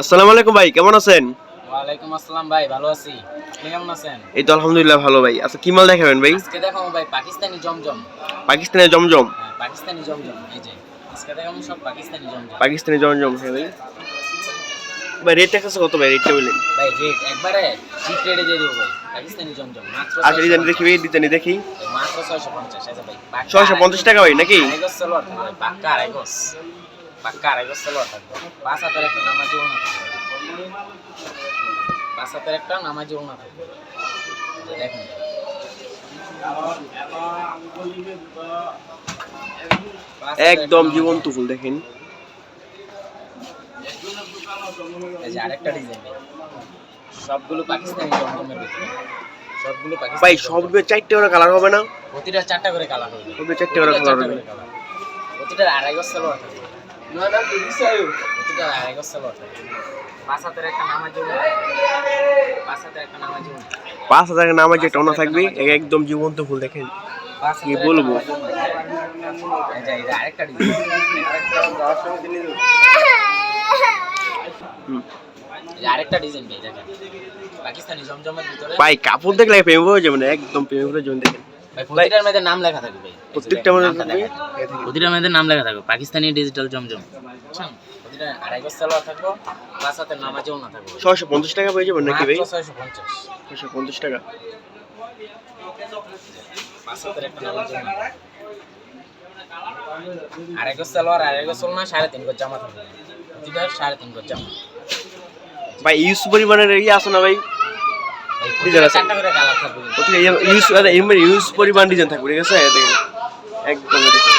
আসসালামু আলাইকুম ভাই কেমন আছেন? ওয়ালাইকুম আসসালাম ভাই ভালো আছি। আপনি কেমন আছেন? এই তো আলহামদুলিল্লাহ ভালো ভাই। আচ্ছা কি মাল দেখাবেন ভাই? আজকে দেখাবো ভাই পাকিস্তানি জমজম। পাকিস্তানের জমজম? হ্যাঁ পাকিস্তানি জমজম এই যে। আজকে দেখাবো সব পাকিস্তানি জমজম। পাকিস্তানি জমজম হ্যাঁ ভাই। ভাই কাছে কত ভাই রেটটা বললেন ভাই রেট একবারে চিপ রেটে দিয়ে দেবো ভাই পাকিস্তানি জমজম। মাত্র আচ্ছা ডিজাইন দেখি ভাই ডিজাইন দেখি। মাত্র ছয়শো পঞ্চাশ আচ্ছা ভাই পাক্কা ছয়শো পঞ্চাশ টাকা ভাই নাকি? আড়াই গজ সালোয়ার ভাই পাক্কা আড়াই গজ পাক্কা আড়াই গজ সালোয়ার থাকবে। পাঁচ হাতের একটা নামাজি ওনা থাকবে। পাঁচ হাতের একটা নামাজি ওনা থাকবে। দেখেন। একদম জীবন্ত ফুল দেখেন। এই যে আরেকটা ডিজাইন। সবগুলো পাকিস্তানি জমজমের ভিতরে। সবগুলো পাকিস্তানি ভাই জমজম। সব চারটে করে কালার হবে না? প্রতিটা চারটা করে কালার হবে। সবগুলো চারটে করে কালার হবে। প্রতিটা আড়াই গজ সালোয়ার থাকবে। পাঁচ হাতের একটা নামাজ পাঁচ হাতের একটা নামাজ পাঁচ হাজার নাম আছে একটা ওনা থাকবে একদম জীবন্ত ফুল দেখেন। কি বলব? আরেকটা আরেকটা ডিজাইন ভাই দেখেন। পাকিস্তানি জমজমের ভিতরে ভাই কাপড় দেখলে প্রেম হয়ে যাবে না একদম প্রেম হয়ে যাবেন দেখেন। প্রতিটার মধ্যে নাম লেখা থাকবে ভাই। প্রত্যেকটা মধ্যে। প্রতিটার মধ্যে নাম লেখা থাকবে। পাকিস্তানি ডিজিটাল জমজম। বুঝছেন প্রতিটা আড়াই গজ সালোয়ার থাকবে পাঁচ হাতের নামাজেও না থাকবে। ছয়শো পঞ্চাশ টাকা পেয়ে যাবেন নাকি ভাই? ছয়শো পঞ্চাশ। ছয়শো পঞ্চাশ টাকা। পাঁচ হাতের একটা নামাজেও না আড়াই গজ সালোয়ার আড়াই গজ না সাড়ে তিন জামা থাকবে। প্রতিটা সাড়ে তিন জামা। ভাই ইউজ পরিমাণের ইয়ে আছে না ভাই? ডিজাইন আছে। ইউজ ইউজ পরিমাণ ডিজাইন থাকবে ঠিক আছে? দেখেন একদম দেখেন।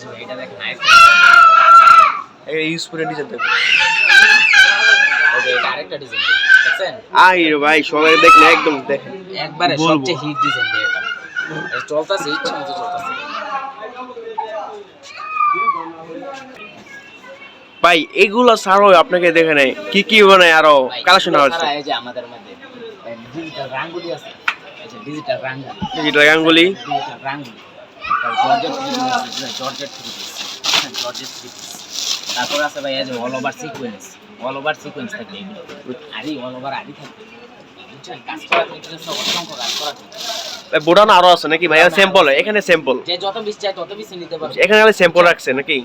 যে ভাই, এটা দেখেন আরেকটা design। এই ইউজ পরিমাণ ডিজাইন থাকবে। এই যে এটা আরেকটা ডিজাইন দেখছেন? আই ভাই সবাই দেখলে একদম দেখেন। একবারে সবচেয়ে হিট ডিজাইন এটা। এটা চলতেছে ইচ্ছা মতো চলতেছে। ভাই এগুলো ছাড়াও আপনাকে দেখে নেয় কি কি মানে আরও কালেকশন আছে এই যে আমাদের মধ্যে ডিজিটাল রাঙ্গুলি আছে। যে ডিজিটাল রাঙ্গুলি ডিজিটাল রাঙ্গুলি georgette three piece georgette three piece georgette three piece তারপর আছে ভাই যে all over sequence all over sequence থাকবে এগুলো। অল ওভার আরি থাকবে কাজ করা থাকবে অসংখ্য কাজ করা থাকবে বোটানো আরও আছে নাকি ভাই? স্যাম্পল এখানে স্যাম্পল যে যত পিস চাই তত পিস নিতে পারবে। এখানে খালি স্যাম্পল রাখছে নাকি?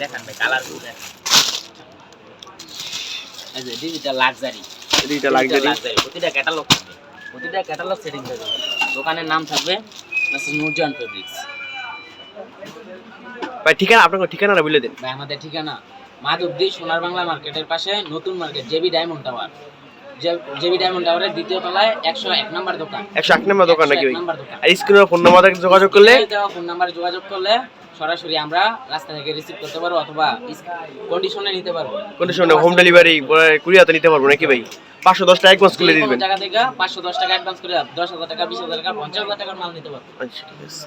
দেখান ভাই। এই যে digital luxury, দুইটা digital প্রতিটা catalog থাকবে। প্রতিটা catalog setting থাকবে। দোকানের নাম থাকবে মেসেজ ফেব্রিক্স ভাই ঠিকানা ঠিকানাটা বলে দিন। ভাই আমাদের ঠিকানা মাধবদী সোনার বাংলা মার্কেটের পাশে নতুন market JB Diamond Tower. JB Diamond টাওয়ারের দ্বিতীয় তলায় একশো এক নম্বর দোকান। একশো এক নম্বর দোকান নাকি 101 দোকান। আর স্ক্রিনের ফোন নাম্বার যোগাযোগ করলে? ফোন নাম্বারে যোগাযোগ করলে সরাসরি আমরা রাস্তা থেকে রিসিভ করতে পারব অথবা কন্ডিশনে নিতে পারব। কন্ডিশনে হোম ডেলিভারি কুরিয়াতে নিতে পারব নাকি ভাই? পাঁচশো দশ টাকা অ্যাডভান্স করে দিবেন। জায়গা থেকে পাঁচশো দশ টাকা অ্যাডভান্স করে দশ হাজার টাকা বিশ হাজার টাকা পঞ্চাশ হাজার টাকার মাল নিতে পারব। আচ্ছা ঠিক আছে।